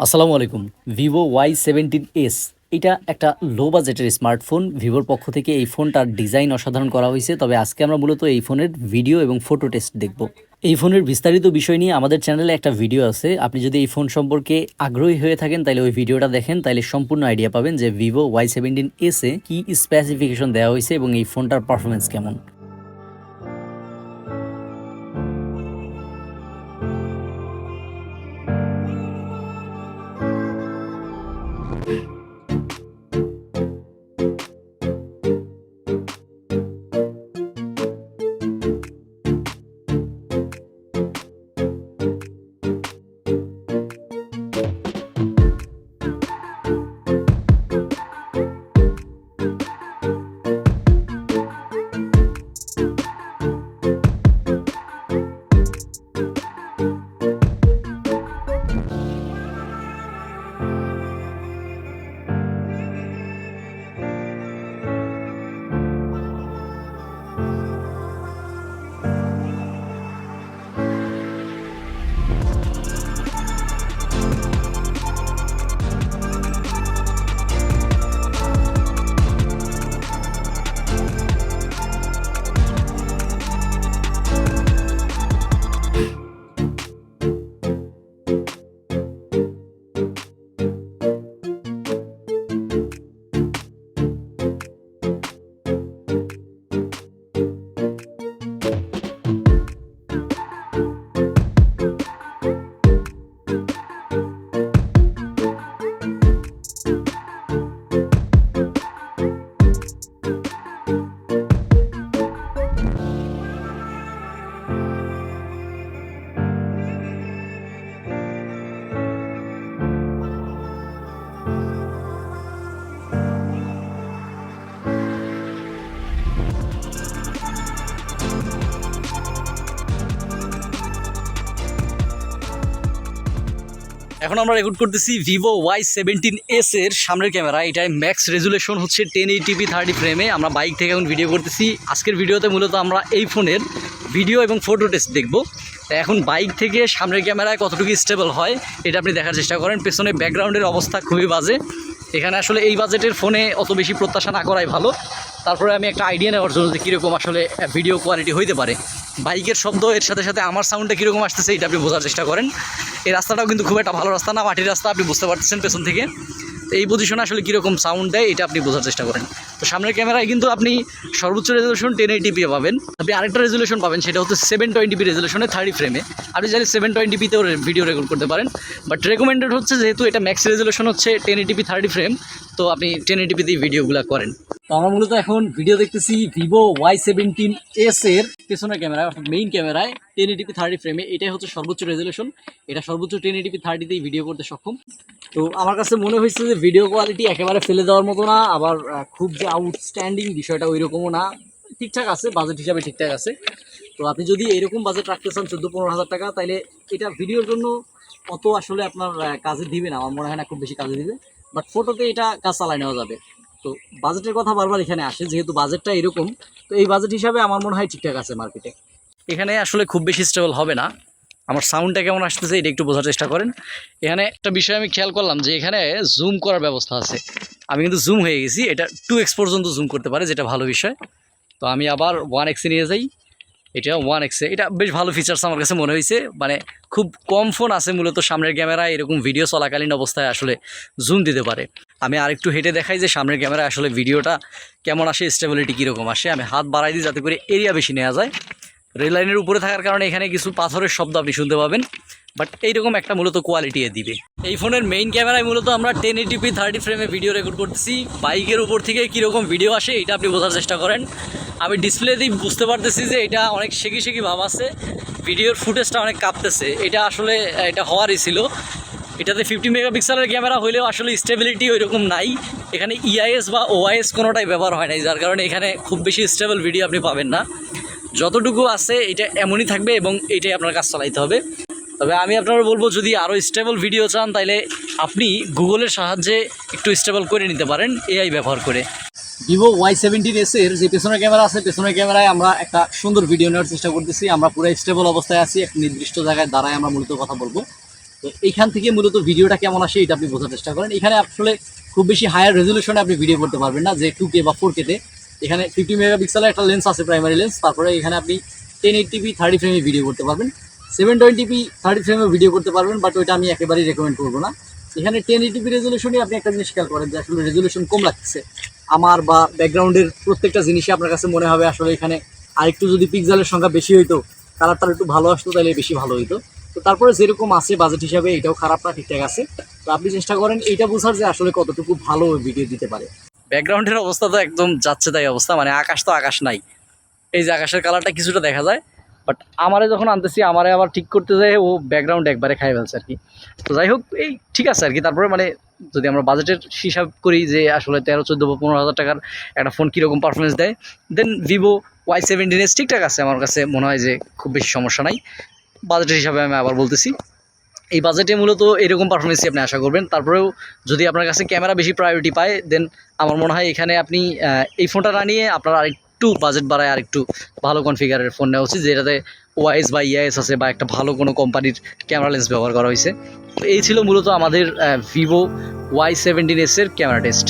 আসসালামু আলাইকুম। Vivo Y seventeen S, এটা একটা লো বাজেটের স্মার্টফোন ভিভোর পক্ষ থেকে এই ফোনটার ডিজাইন অসাধারণ করা হয়েছে, তবে আজকে আমরা মূলত এই ফোনের ভিডিও এবং ফটো টেস্ট দেখব। এই ফোনের বিস্তারিত বিষয় নিয়ে আমাদের চ্যানেলে একটা ভিডিও আছে। আপনি যদি এই ফোন সম্পর্কে আগ্রহী হয়ে থাকেন, তাহলে ওই ভিডিওটা দেখেন, তাহলে সম্পূর্ণ আইডিয়া পাবেন যে ভিভো ওয়াই সেভেন্টিন এসে কী স্পেসিফিকেশন দেওয়া হয়েছে এবং এই ফোনটার পারফরমেন্স কেমন। এখন আমরা রেকর্ড করতেছি ভিভো ওয়াই সেভেন্টিন এস এর সামনের ক্যামেরা এটাই ম্যাক্স রেজুলেশন হচ্ছে টেন এইটিপি থার্টি ফ্রেমে আমরা বাইক থেকে এখন ভিডিও করতেছি। আজকের ভিডিওতে মূলত আমরা এই ফোনের ভিডিও এবং ফটো টেস্ট দেখব। এখন বাইক থেকে সামনের ক্যামেরায় কতটুকু স্টেবল হয়, এটা আপনি দেখার চেষ্টা করেন। পেছনে ব্যাকগ্রাউন্ডের অবস্থা খুবই বাজে। এখানে আসলে এই বাজেটের ফোনে অত বেশি প্রত্যাশা না করাই ভালো। তারপরে আমি একটা আইডিয়া নেওয়ার জন্য যে কীরকম আসলে ভিডিও কোয়ালিটি হইতে পারে। বাইকের শব্দ, এর সাথে সাথে আমার সাউন্ডটা কীরকম আসতেছে, এটা আপনি বোঝার চেষ্টা করেন। এই রাস্তাটাও কিন্তু খুব একটা ভালো রাস্তা না, মাটির রাস্তা, আপনি বুঝতে পারতেছেন পেছন থেকে। তো এই পজিশনে আসলে কীরকম সাউন্ড দেয়, এটা আপনি বোঝার চেষ্টা করেন। তো সামনের ক্যামেরায় কিন্তু আপনি সর্বোচ্চ রেজলিউশন টেন এইটিপি পাবেন। আপনি আরেকটা রেজলিউশন পাবেন, সেটা হচ্ছে সেভেন টোয়েন্টিপি রেজলিউশনে থার্টি ফ্রেমে আপনি চাইলে সেভেন টোয়েন্টিপিতেও ভিডিও রেকর্ড করতে পারেন। বাট রেকমেন্ডেড হচ্ছে যেহেতু এটা ম্যাক্স রেজলিউশন হচ্ছে ten eighty p thirty frame তো আপনি টেন এইটিপিতেই ভিডিওগুলো করেন। তো আমরা মূলত এখন ভিডিও দেখতেছি ভিভো ওয়াই সেভেন্টিন এস এর পেছনের ক্যামেরায় অর্থাৎ মেইন ক্যামেরায় টেন এইটিপি থার্টি ফ্রেমে এটাই হচ্ছে সর্বোচ্চ রেজলিউশন এটা সর্বোচ্চ টেন এইটিপি থার্টিতেই ভিডিও করতে সক্ষম। তো আমার কাছে মনে হয়েছে যে ভিডিও কোয়ালিটি একেবারে ফেলে দেওয়ার মতো না, আবার খুব যে আউটস্ট্যান্ডিং বিষয়টা ওই রকমও না। ঠিকঠাক আছে বাজেট হিসাবে ঠিকঠাক আছে। তো আপনি যদি এরকম বাজেট রাখতে চান চোদ্দ পনেরো হাজার টাকা তাহলে এটা ভিডিওর জন্য অত আসলে আপনার কাজে দিবে না। আমার মনে হয় না খুব বেশি কাজে দিবে। বাট ফটোতে এটা কাজ চালাই নেওয়া যাবে। তো বাজেটের কথা বারবার এখানে আসে, যেহেতু বাজেটটা এরকম, তো এই বাজেট হিসাবে আমার মনে হয় ঠিকঠাক আছে মার্কেটে এখানে আসলে খুব বেশি স্টেবল হবে না। আমার সাউন্ডটা কেমন আসতেছে এটা একটু বোঝার চেষ্টা করেন। এখানে একটা বিষয় আমি খেয়াল করলাম যে এখানে জুম করার ব্যবস্থা আছে। আমি কিন্তু জুম হয়ে গেছি, এটা টু এক্স পর্যন্ত জুম করতে পারে, যেটা ভালো বিষয়। তো আমি আবার ওয়ান এক্সে নিয়ে যাই। এটা ওয়ান এক্সে এটা বেশ ভালো ফিচার্স আমার কাছে মনে হয়েছে। মানে খুব কম ফোন আছে মূলত সামনের ক্যামেরায় এরকম ভিডিও চলাকালীন অবস্থায় আসলে জুম দিতে পারে। আমি আরেকটু হেঁটে দেখাই যে সামনের ক্যামেরায় আসলে ভিডিওটা কেমন আসে স্টেবিলিটি কীরকম আসে। আমি হাত বাড়াই দিই যাতে করে এরিয়া বেশি নেওয়া যায়। রেল লাইনের উপরে থাকার কারণে এখানে কিছু পাথরের শব্দ আপনি শুনতে পাবেন বাট এইরকম একটা মূলত কোয়ালিটি দিবে। এই ফোনের মেইন ক্যামেরায় মূলত আমরা টেন এইটিপি থার্টি ফ্রেমে ভিডিও রেকর্ড করতেছি। বাইকের উপর থেকে কীরকম ভিডিও আসে, এটা আপনি বোঝার চেষ্টা করেন। আমি ডিসপ্লেতেই বুঝতে পারতেছি যে এটা অনেক শেখি শেখি ভাব আছে। ভিডিওর ফুটেজটা অনেক কাঁপতেছে। এটা আসলে, এটা হওয়ারই ছিল। এটাতে ফিফটি মেগাপিক্সেলের ক্যামেরা হলেও আসলে স্টেবিলিটি ওইরকম নাই। এখানে ইআইএস বা ওআইএস কোনোটাই ব্যবহার হয় নাই, যার কারণে এখানে খুব বেশি স্টেবল ভিডিও আপনি পাবেন না। যতটুকু আছে, এটা এমনই থাকবে এবং এটাই আপনার কাজ চালাইতে হবে। তবে আমি আপনারা বলব, যদি আরও স্টেবল ভিডিও চান তাহলে আপনি গুগলের সাহায্যে একটু স্টেবল করে নিতে পারেন এআই ব্যবহার করে। ভিভো ওয়াই সেভেন্টিন এসের যে পেছনের ক্যামেরা আছে, পেছনের ক্যামেরায় আমরা একটা সুন্দর ভিডিও নেওয়ার চেষ্টা করতেছি। আমরা পুরো স্টেবল অবস্থায় আছি, এক নির্দিষ্ট জায়গায় দাঁড়ায় আমরা মূলত কথা বলব। তো এইখান থেকে মূলত ভিডিওটা কেমন আসে এটা আপনি বোঝার চেষ্টা করেন। এখানে আসলে খুব বেশি হায়ার রেজলিউশনে আপনি ভিডিও করতে পারবেন না, যে টু কে বা ফোর কেতে এখানে ফিফটি মেগাপিক্সেলের একটা লেন্স আছে প্রাইমারি লেন্স তারপরে এখানে আপনি টেন এইটটিপি থার্টি ফ্রেমে ভিডিও করতে পারবেন। সেভেন টোয়েন্টিপি থার্টি ফ্রেমে ভিডিও করতে পারবেন বাট ওইটা আমি একেবারেই রেকমেন্ড করব না। এখানে টেন এইটিপি রেজলিউশনে আপনি একটা জিনিস খেয়াল করেন যে আসলে রেজলিউশন কম লাগছে। আমার বা ব্যাকগ্রাউন্ডের প্রত্যেকটা জিনিসই আপনার কাছে মনে হবে আসলে এখানে আরেকটু যদি পিক্সেলের সংখ্যা বেশি হইতো কালারটা একটু ভালো আসতো, তাহলে বেশি ভালো হইতো। তো তারপরে যেরকম আছে বাজেট হিসাবে এটাও খারাপ না ঠিকঠাক আছে। তো আপনি চেষ্টা করেন এইটা বোঝার যে আসলে কতটুকু ভালো ভিডিও দিতে পারে। ব্যাকগ্রাউন্ডের অবস্থা তো একদম যাচ্ছে তাই অবস্থা মানে আকাশ তো আকাশ নাই। এই যে আকাশের কালারটা কিছুটা দেখা যায় বাট আমারে যখন আনতেছি, আমারে আবার ঠিক করতে যায় ও ব্যাকগ্রাউন্ড একবারে খাই ফেলছে আর কি। তো যাই হোক, এই ঠিক আছে আর কি। তারপরে মানে যদি আমরা বাজেটের হিসাব করি যে আসলে তেরো, চোদ্দ বা পনেরো হাজার টাকার একটা ফোন কীরকম পারফরমেন্স দেয় then Vivo Y seventeen S ঠিকঠাক আছে আমার কাছে মনে হয় যে খুব বেশি সমস্যা নাই। বাজেটের হিসাবে আমি আবার বলতেছি। এই বাজেটে মূলত এরকম পারফরমেন্সই আপনি আশা করবেন। তারপরেও যদি আপনার কাছে ক্যামেরা বেশি প্রায়োরিটি পায় দেন আমার মনে হয় এখানে আপনি এই ফোনটা না নিয়ে আপনার আরেকটু বাজেট বাড়ায়, আরেকটু ভালো কনফিগারের ফোন নেওয়া উচিত, যেটাতে ওয়াইএস বা ইআইএস আছে বা একটা ভালো কোনো কোম্পানির ক্যামেরা লেন্স ব্যবহার করা হয়েছে। তো এই ছিল মূলত আমাদের ভিভো ওয়াই সেভেন্টিন এসের ক্যামেরা টেস্ট